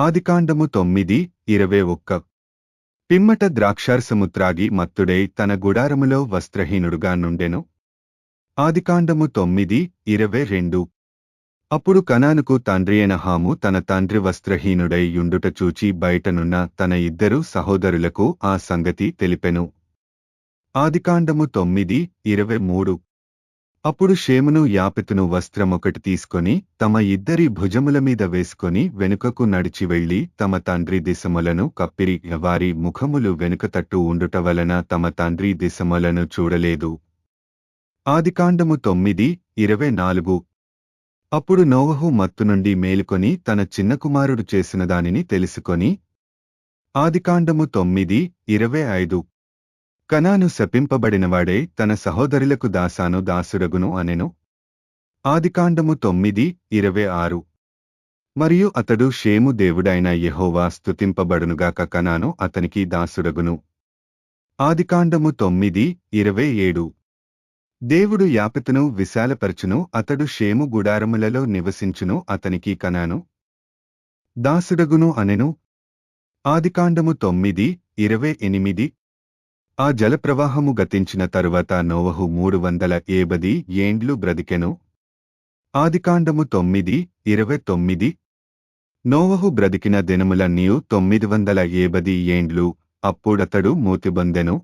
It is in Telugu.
ఆదికాండము తొమ్మిది ఇరవై ఒక్క. పిమ్మట ద్రాక్షారసము త్రాగి మత్తుడై తన గుడారములో వస్త్రహీనుడుగా నుండెను. ఆదికాండము తొమ్మిది ఇరవై రెండు. అప్పుడు కనానుకు తండ్రియైన హాము తన తండ్రి వస్త్రహీనుడై యుండుట చూచి బయటనున్న తన ఇద్దరు సహోదరులకు ఆ సంగతి తెలిపెను. ఆదికాండము తొమ్మిది ఇరవై మూడు. అప్పుడు షేమును యాపెతును వస్త్రమొకటి తీసుకొని తమ ఇద్దరి భుజముల మీద వేసుకొని వెనుకకు నడిచి వెళ్ళి తమ తండ్రి దిశములను కప్పిరి. వారి ముఖములు వెనుక తట్టు ఉండుట వలన తమ తండ్రి దిశములను చూడలేదు. ఆదికాండము తొమ్మిది ఇరవై నాలుగు. అప్పుడు నోవహు మత్తు నుండి మేలుకొని తన చిన్న కుమారుడు చేసిన దానిని తెలుసుకొని ఆదికాండము తొమ్మిది ఇరవై ఐదు. కనాను శపింపబడినవాడే తన సహోదరులకు దాసాను దాసుడగును అనెను. ఆదికాండము తొమ్మిది ఇరవై ఆరు. మరియు అతడు షేము దేవుడైన యెహోవా స్థుతింపబడునుగాక కనాను అతనికి దాసుడగును ఆదికాండము తొమ్మిది ఇరవై ఏడు. దేవుడు యాపతను విశాలపరచును అతడు షేము గుడారములలో నివసించును అతనికి కనాను దాసుడగును అనెను. ఆదికాండము తొమ్మిది ఇరవై ఎనిమిది. ఆ జలప్రవాహము గతించిన తరువాత నోవహు మూడు వందల ఏబది ఏండ్లు బ్రతికెను. ఆదికాండము తొమ్మిది ఇరవై తొమ్మిది. నోవహు బ్రతికిన దినములన్నీయు తొమ్మిది వందల ఏబది ఏండ్లు అప్పుడతడు మూతిబందెను.